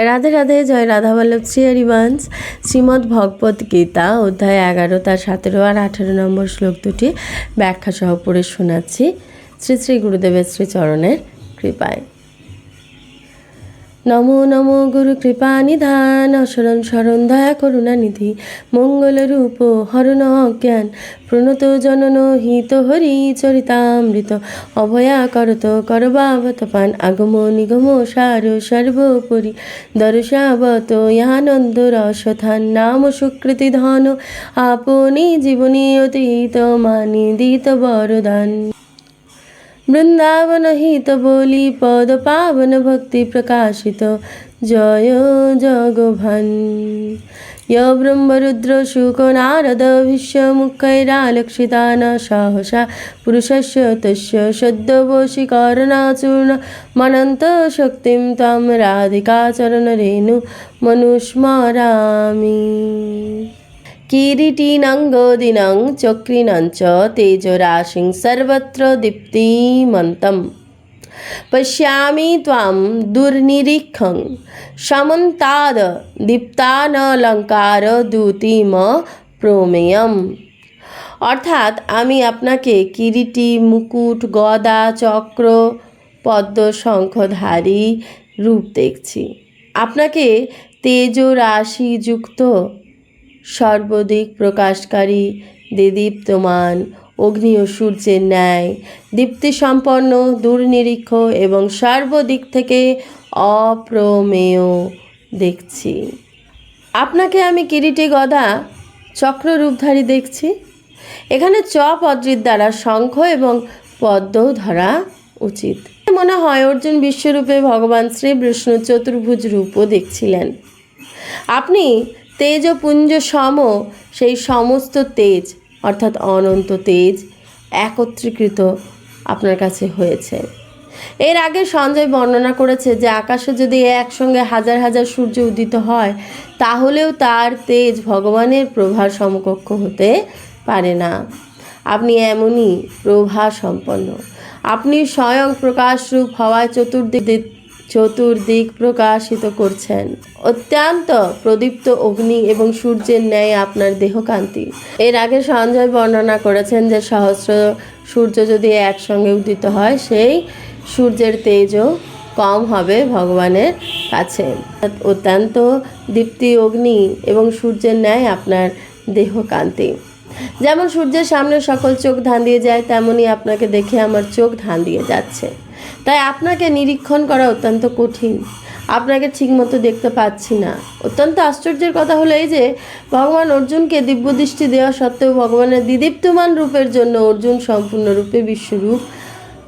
রাধে রাধে, জয় রাধা বল্লভ শ্রী হরিবংশ। শ্রীমদ্ ভগবত গীতা, অধ্যায় এগারো, তার সতেরো আর আঠেরো নম্বর শ্লোক দুটি ব্যাখ্যা সহ পড়ে শোনাচ্ছি। শ্রী শ্রী গুরুদেবের শ্রীচরণের কৃপায়। নমো নমো গুরু কৃপা নিধান শরণ শরণ দয়া করুণা নিধি। মঙ্গল রূপ হরণ অজ্ঞান, প্রণত জনন হিত হরি চরিতামৃত। অভয়া করত করবাবত পান, আগম নিগম সার সর্বোপরি। দর্শাবত ইয়ানন্দ রসথান নাম সুকৃতি ধন। আপনি জীবনী অতীত মানি দিত বরদান। বৃন্দাবন হিত বলি পদ পাবন ভক্তি প্রকাশিত। জয় জগভান। ব্রহ্মরুদ্র শুক নারদ ভীষ্ম মুখৈরালক্ষিতা সাহসা। পুরুষস্য তস্য সদ্যবশীকরণাচূর্ণ মনন্ত শক্তি তাম রাধিকাচরণ রেণু। মনুস্মরামি কিরীটিনঙ্গদিনং চক্রিণঞ্চ তেজরাশিং সর্বত্র দীপ্তিমন্তম পশ্যামি ত্বাম দুর্নিরীক্ষং সমন্তাদ দীপ্তানলঙ্কার দ্যুতিম প্রমেয়ম অর্থাৎ আমি আপনাকে কিরীটি, মুকুট, গদা, চক্র, পদ্ম, শঙ্খধারী রূপ দেখছি। আপনাকে তেজ রাশিযুক্ত সর্বদিক প্রকাশকারী দেদীপ্তমান অগ্নি ও সূর্যের ন্যায় দীপ্তিসম্পন্ন দুর্নিরীক্ষ এবং সর্বদিক থেকে অপ্রমেয় দেখছি। আপনাকে আমি কিরিটি গদা চক্ররূপধারী দেখছি। এখানে চ পদ্রির দ্বারা শঙ্খ এবং পদ্মও ধরা উচিত। মনে হয় অর্জুন বিশ্বরূপে ভগবান শ্রী বিষ্ণু চতুর্ভুজ রূপও দেখছিলেন। আপনি তেজপুঞ্জ সম, সেই সমস্ত তেজ, অর্থাৎ অনন্ত তেজ, একত্রীকৃত আপনার কাছে হয়েছে। এর আগে সঞ্জয় বর্ণনা করেছে যে, আকাশে যদি একসঙ্গে হাজার হাজার সূর্য উদিত হয়, তাহলেও তার তেজ ভগবানের প্রভার সমকক্ষ হতে পারে না। আপনি এমনই প্রভা সম্পন্ন আপনি স্বয়ং প্রকাশরূপ হওয়ায় চতুর্দিক চতুর্দিক প্রকাশিত করছেন। অত্যন্ত প্রদীপ্ত অগ্নি এবং সূর্যের ন্যায় আপনার দেহকান্তি। এর আগে সঞ্জয় বর্ণনা করেছেন যে সহস্র সূর্য যদি একসঙ্গে উদিত হয়, সেই সূর্যের তেজও কম হবে ভগবানের কাছে। অত্যন্ত দীপ্তি অগ্নি এবং সূর্যের ন্যায় আপনার দেহকান্তি। যেমন সূর্যের সামনে সকল চোখ ধান দিয়ে যায় তেমনই আপনাকে দেখে আমার চোখ ধান দিয়ে যাচ্ছে। তাই আপনাকে নিরীক্ষণ করা অত্যন্ত কঠিন। আপনাকে ঠিকমতো দেখতে পাচ্ছি না। অত্যন্ত আশ্চর্যের কথা হলো এই যে, ভগবান অর্জুনকে দিব্যদৃষ্টি দেওয়া সত্ত্বেও ভগবানের দিদীপ্তমান রূপের জন্য অর্জুন সম্পূর্ণরূপে বিশ্বরূপ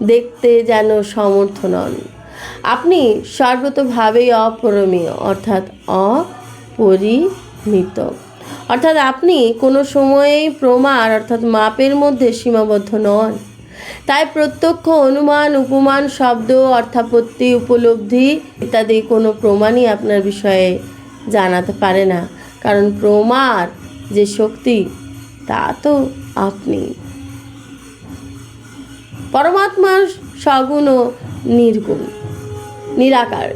দেখতে যেন সমর্থ নন। আপনি সর্বতভাবেই অপরমীয় অর্থাৎ অপরিমিত। অর্থাৎ আপনি কোনো সময়েই প্রমাণ, অর্থাৎ মাপের মধ্যে সীমাবদ্ধ নন। তাই প্রত্যক্ষ অনুমান, উপমান, শব্দ, অর্থাপত্তি, উপলব্ধি ইত্যাদি কোনো প্রমাণই আপনার বিষয়ে জানাতে পারে না। কারণ প্রমার যে শক্তি, তা তো আপনি। পরমাত্মার সগুণ ও নির্গুণ, নিরাকার,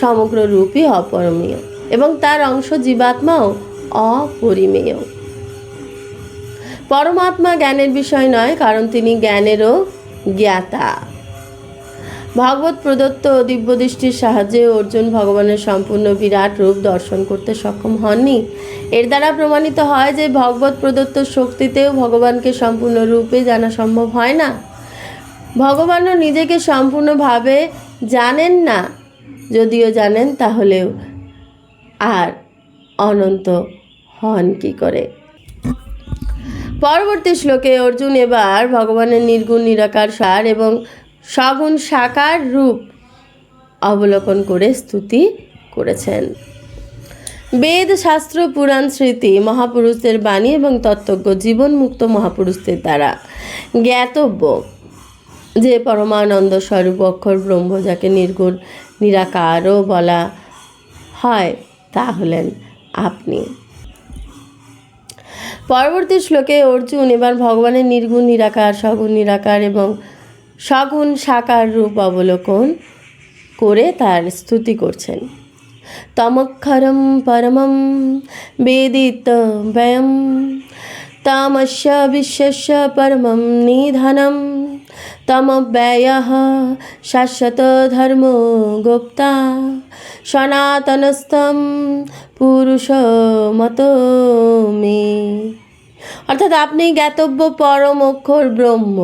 সমগ্র রূপই অপরমীয় এবং তার অংশ জীবাত্মাও অপরিমেয়। পরমাত্মা জ্ঞানের বিষয় নয়, কারণ তিনি জ্ঞানেরও জ্ঞাতা। ভগবত প্রদত্ত দিব্যদৃষ্টির সাহায্যে অর্জুন ভগবানের সম্পূর্ণ বিরাট রূপ দর্শন করতে সক্ষম হননি। এর দ্বারা প্রমাণিত হয় যে ভগবত প্রদত্ত শক্তিতেও ভগবানকে সম্পূর্ণ রূপে জানা সম্ভব হয় না। ভগবানও নিজেকে সম্পূর্ণভাবে জানেন না। যদিও জানেন, তাহলেও আর অনন্ত হন কি করে? পরবর্তী শ্লোকে অর্জুন এবার ভগবানের নির্গুণ, নিরাকার সার এবং সগুণ সাকার রূপ অবলোকন করে স্তুতি করেছেন। বেদ, শাস্ত্র, পুরাণ, স্মৃতি, মহাপুরুষদের বাণী এবং তত্ত্বজ্ঞ, জীবনমুক্ত মহাপুরুষদের দ্বারা জ্ঞাতব্য যে পরমানন্দ স্বরূপ অক্ষর ব্রহ্ম যাকে নির্গুণ, নিরাকারও বলা হয় তা হলেন আপনি। পরবর্তী শ্লোকে অর্জুন এবার ভগবানের নির্গুণ, নিরাকার, সগুণ, নিরাকার এবং সগুণ, সাকার রূপ অবলোকন করে তার স্তুতি করছেন। তমক্ষরম পরমম বেদিত ব্যয়ম, তামস্য বিশ্বস্য পরমম নিধনম। তমব্যয় শাশ্বত ধর্ম গুপ্তা সনাতনস্তম পুরুষ মত মে অর্থাৎ আপনি জ্ঞাতব্য পরম অক্ষর ব্রহ্ম।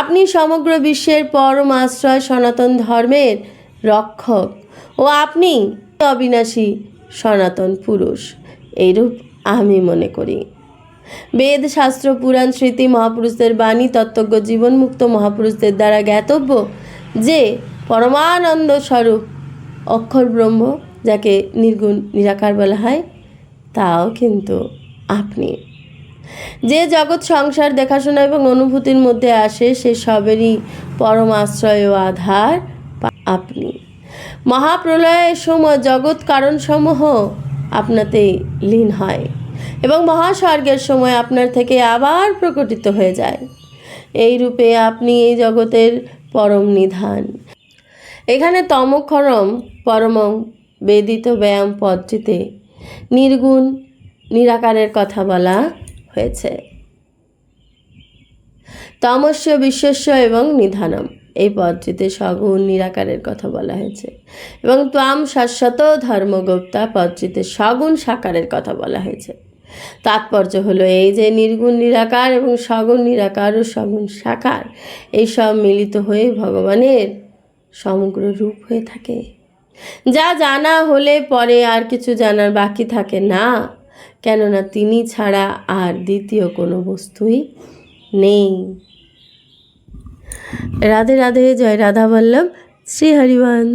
আপনি সমগ্র বিশ্বের পরম আশ্রয় সনাতন ধর্মের রক্ষক ও আপনি অবিনাশী সনাতন পুরুষ। এইরূপ আমি মনে করি। বেদ, শাস্ত্র, পুরাণ, স্মৃতি, মহাপুরুষদের বাণী, তত্ত্বজ্ঞ, জীবনমুক্ত মহাপুরুষদের দ্বারা জ্ঞাতব্য যে পরমানন্দ স্বরূপ অক্ষর ব্রহ্ম যাকে নির্গুণ নিরাকার বলা হয়, তাও কিন্তু আপনি। যে জগৎ সংসার, দেখাশোনা এবং অনুভূতির মধ্যে আসে, সে সবেরই পরম আশ্রয় ও আধার আপনি। মহাপ্রলয়ের সময় জগৎ কারণসমূহ আপনাতে লীন হয়। এবং মহাস্বর্গের সময় আপনার থেকে আবার প্রকটিত হয়ে যায়। এই রূপে আপনি এই জগতের পরম নিধান। এখানে তমক্ষরম পরম বেদিত ব্যায়াম পদটিতে নির্গুণ, নিরাকারের কথা বলা হয়েছে। তমস্য বিশ্বস্য এবং নিধানম, এই পদটিতে সগুণ, নিরাকারের কথা বলা হয়েছে। এবং ত্বাম শাশ্বত ধর্মগুপ্তা পদটিতে সগুণ, সাকারের কথা বলা হয়েছে। তাৎপর্য হলো এই যে নির্গুণ নিরাকার এবং সগুণ নিরাকার ও সগুণ সাকার এইসব মিলিত হয়ে ভগবানের সমগ্র রূপ হয়ে থাকে। যা জানা হলে পরে আর কিছু জানার বাকি থাকে না, কেননা তিনি ছাড়া আর দ্বিতীয় কোনো বস্তুই নেই। রাধে রাধে, জয় রাধা বল্লভ, শ্রী হরিবন